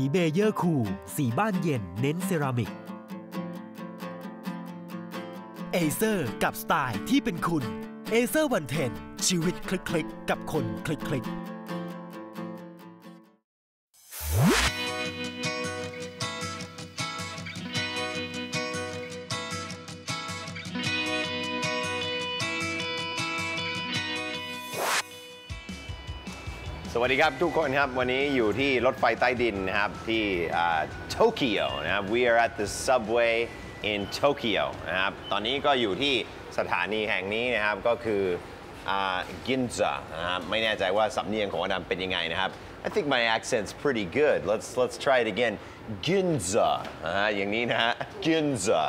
สีเบเยอร์คูลสีบ้านเย็นเน้นเซรามิกเอเซอร์กับสไตล์ที่เป็นคุณเอเซอร์วันเทนชีวิตคลิกกๆกับคนคลิกคลิกๆ สวัสดีครับทุกคนครับ วันนี้อยู่ที่รถไฟใต้ดินนะครับ ที่โตเกียวนะครับ we are at the subway in Tokyo นะครับ ตอนนี้ก็อยู่ที่สถานีแห่งนี้นะครับ ก็คือกินซานะครับ ไม่แน่ใจว่าสำเนียงของอดัมเป็นยังไงนะครับ I think my accent's pretty good let's let's try it again Ginza นะฮะอย่างนี้นะฮะ Ginza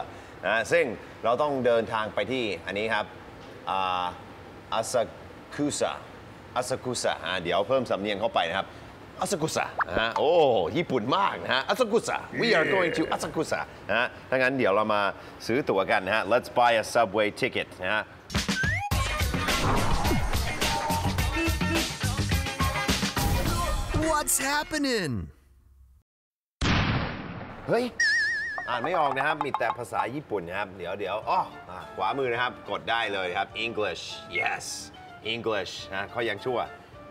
นะซึ่งเราต้องเดินทางไปที่อันนี้ครับอาซาคุสะ อาซากุสะอ่าเดี๋ยวเพิ่มสำเนียงเข้าไปนะครับอาซากุสะนะฮะโอ้ญี่ปุ่นมากนะฮะอาซากุสะ we are going to อาซากุสะนะฮะถ้างั้นเดี๋ยวเรามาซื้อตั๋วกันนะฮะ let's buy a subway ticket นะฮะ What's happening? เฮ้ย อ่านไม่ออกนะครับ มีแต่ภาษาญี่ปุ่นนะครับ เดี๋ยวเดี๋ยวอ๋ออ่าขวามือนะครับ กดได้เลยครับ English yes English นะเขายังชั่ว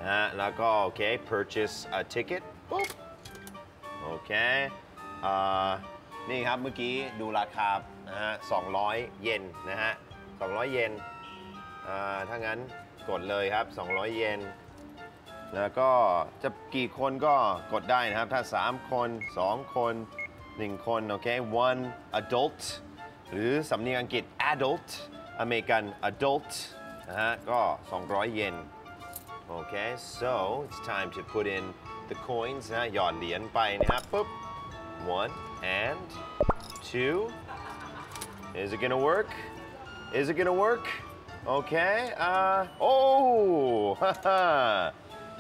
นะ แล้วก็โอเค purchase a ticket ปุ๊บ โอเคนี่ครับเมื่อกี้ดูราคานะฮะ200 เยนนะฮะ 200 เยนถ้างั้นกดเลยครับ 200 เยนแล้วก็จะกี่คนก็กดได้นะครับ ถ้า 3 คน 2 คน 1 คน โอเค one adult หรือสำเนียงอังกฤษ adult อเมริกัน adult นะฮะก็ 200 เยนโอเค so it's time to put in the coins นะหยอดเหรียญไปนะครับปุ๊บ one and two is it gonna work is it gonna work โอเคอ่าโอ้ฮ่าฮ่า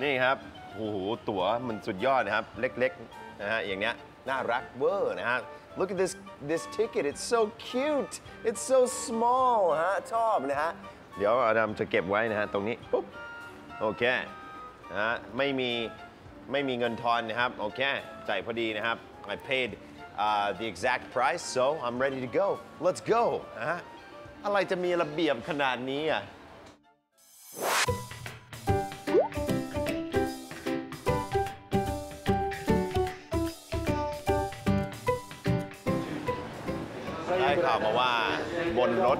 นี่ครับโอ้โหตั๋วมันสุดยอดนะครับ เล็กๆนะฮะอย่างเนี้ยน่ารักเวอร์นะฮะ Look at this this ticket it's so cute it's so small ฮะชอบนะฮะ เดี๋ยวอาดัมจะเก็บไว้นะฮะตรงนี้ปุ๊บโอเคนะฮะไม่มีไม่มีเงินทอนนะครับโอเคจ่ายพอดีนะครับ I paid uh, the exact price so I'm ready to go let's go นะฮะอะไรจะมีระเบียบขนาดนี้อะได้ข่าวมาว่าบนรถ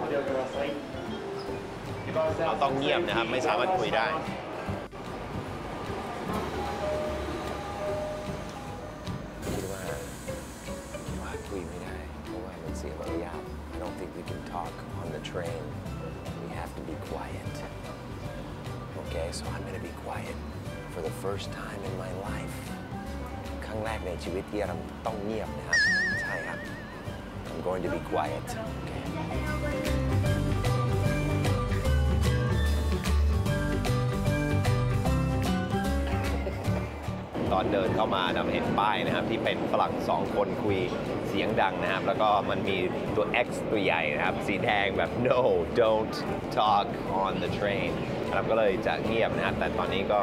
เราต้องเงียบนะครับ ไม่สามารถคุยได้ คิดว่าว่าคุยไม่ได้ เพราะว่ามันเสียมารยาท I don't think we can talk on the train we have to be quiet okay so I'm gonna be quiet for the first time in my life ครั้งแรกในชีวิตที่เราต้องเงียบนะครับ ใช่ครับ I'm going to be quiet okay ตอนเดินเข้ามาดำเห็นป้ายนะครับ ที่เป็นฝรั่งสองคนคุยเสียงดังนะครับ แล้วก็มันมีตัว X ตัวใหญ่นะครับ สีแดงแบบ no don't talk on the train ครับก็เลยจะเงียบนะครับ แต่ตอนนี้ก็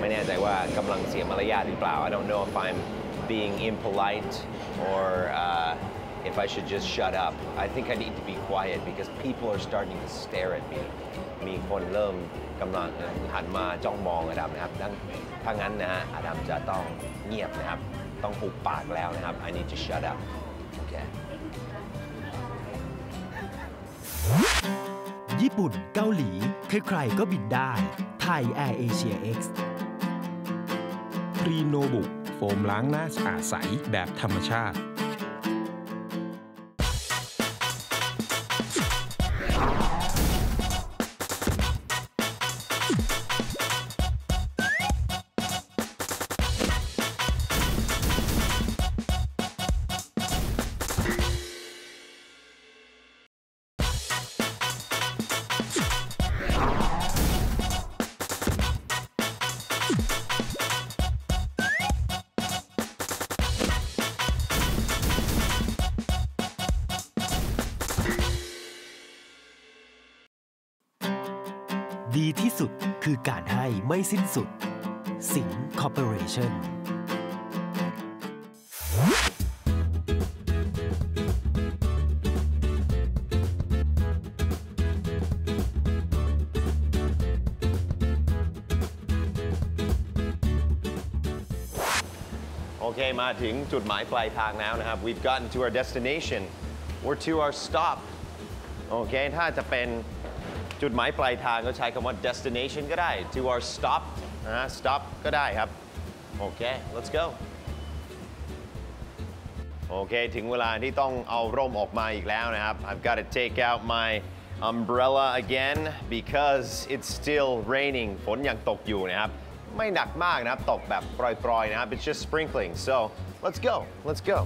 ไม่แน่ใจว่ากำลังเสียมารยาทหรือเปล่า I don't know if I'm being impolite or uh, if I should just shut up I think I need to be quiet because people are starting to stare at me มีคนเริ่มกำลังหันมาจ้องมองอดัมนะครับดังถ้างั้นนะฮะอดัมจะต้องเงียบนะครับ ต้องหุบปากแล้วนะครับ I need to shut up โอเคญี่ปุ่น เกาหลี ใครๆก็บินได้ ไทย Air Asia X พรีโนบุโฟมล้างหน้าสะอาดใสแบบธรรมชาติ ดีที่สุดคือการให้ไม่สิ้นสุด สิงคอร์ปอเรชั่นโอเค มาถึงจุดหมายปลายทางแล้วนะครับ we've gotten to our destination or to our stop โอเค ถ้าจะเป็น จุดหมายปลายทางก็ใช้คำว่า destination ก็ได้ to our stop นะ stop ก็ได้ครับ โอเค let's go โอเค ถึงเวลาที่ต้องเอาร่มออกมาอีกแล้วนะครับ I've got to take out my umbrella again because it's still raining ฝนยังตกอยู่นะครับ ไม่หนักมากนะครับ ตกแบบปล่อยๆนะครับ it's just sprinkling so let's go let's go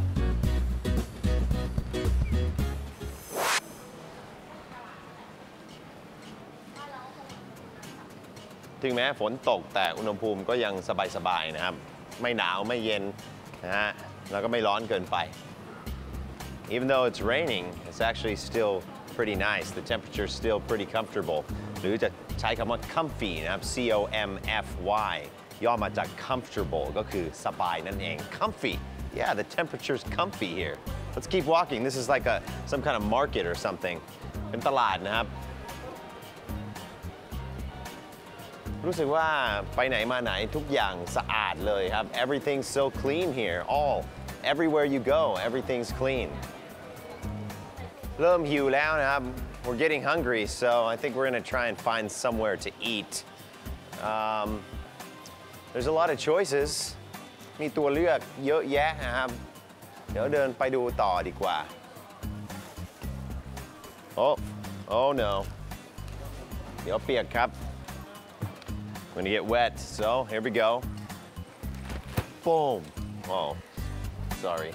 ถึงแม้ฝนตกแต่อุณหภูมิก็ยังสบายๆนะครับ ไม่หนาวไม่เย็นนะฮะแล้วก็ไม่ร้อนเกินไป Even though it's raining, it's actually still pretty nice. The temperature is still pretty comfortable. หรือจะใช้คำว่า comfy นะครับ C O M F Y ย่อมาจาก comfortable ก็คือสบายนั่นเอง comfy yeah the temperature's comfy here let's keep walking this is like a some kind of market or something เป็นตลาดนะครับ รู้สึกว่าไปไหนมาไหนทุกอย่างสะอาดเลยครับ everything's so clean here all everywhere you go everything's clean เริ่มหิวแล้วนะครับ we're getting hungry so I think we're gonna try and find somewhere to eat um, there's a lot of choices มีตัวเลือกเยอะแยะนะครับ เดี๋ยวเดินไปดูต่อดีกว่า oh oh no เดี๋ยวเปียกครับ gonna get wet, so here we go. Boom. Oh, sorry.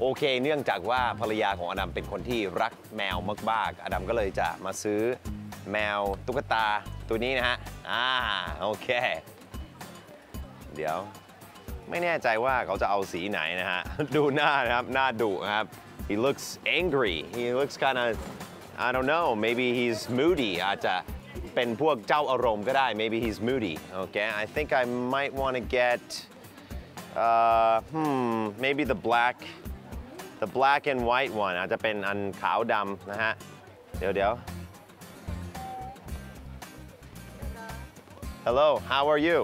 โอเค เนื่องจากว่าภรรยาของอดัมเป็นคนที่รักแมวมากๆอดัมก็เลยจะมาซื้อแมวตุ๊กตาตัวนี้นะฮะ อ่า โอเค เดี๋ยว ไม่แน่ใจว่าเขาจะเอาสีไหนนะฮะ ดูหน้านะครับ หน้าดุนะครับ he looks angry he looks kind of I don't know maybe he's moody อาจจะเป็นพวกเจ้าอารมณ์ก็ได้ maybe he's moody okay I think I might want to get uh, hmm maybe the black the black and white one อาจจะเป็นอันขาวดำนะฮะ เดี๋ยวเดี๋ยว Hello how are you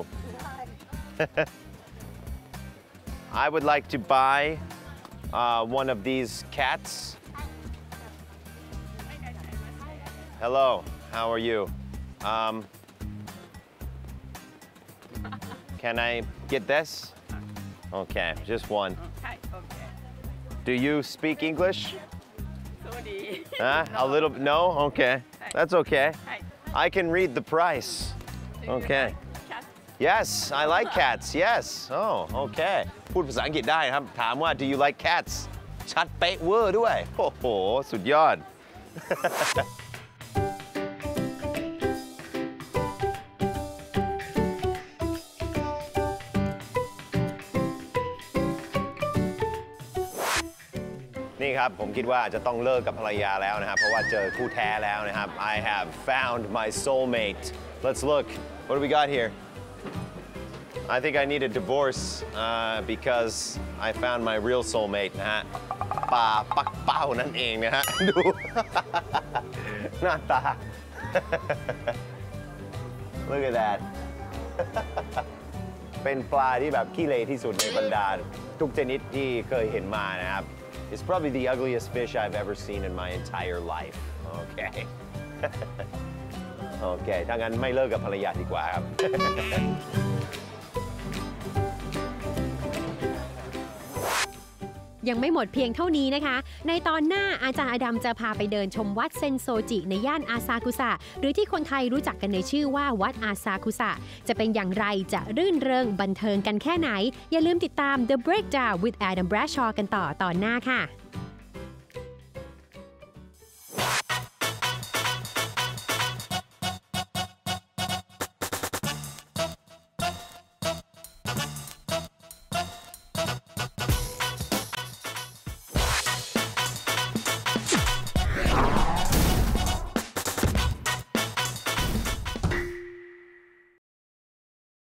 I would like to buy uh, one of these cats. Hello, how are you? Um, can I get this? Okay, just one. Do you speak English? Huh? A little, no? Okay, that's okay. I can read the price. Okay. Like cat? Yes, I like cats. Yes. Oh, okay. พูดภาษาอังกฤษได้นะครับ ถามว่า do you like cats ชัดเป๊ะเวอร์ด้วย โอ้โห สุดยอด นี่ครับ ผมคิดว่าจะต้องเลิกกับภรรยาแล้วนะครับ เพราะว่าเจอคู่แท้แล้วนะครับ I have found my soulmate let's look what do we got here I think I need a divorce uh, because I found my real soulmate นะฮะปลาปักเป้านั่นเองนะฮะ ดู หน้าตา Look at that เป็นปลาที่แบบขี้เลที่สุดในบรรดา ทุกชนิดที่เคยเห็นมานะครับ It's probably the ugliest fish I've ever seen in my entire life. Okay. โอเค ถ้างั้นไม่เลิกกับภรรยาดีกว่าครับ ยังไม่หมดเพียงเท่านี้นะคะ ในตอนหน้าอาจารย์อดัมจะพาไปเดินชมวัดเซนโซจิในย่านอาซากุสะหรือที่คนไทยรู้จักกันในชื่อว่าวัดอาซากุสะจะเป็นอย่างไรจะรื่นเริงบันเทิงกันแค่ไหน อย่าลืมติดตาม The Breakdown with Adam Bradshaw กันต่อตอนหน้าค่ะ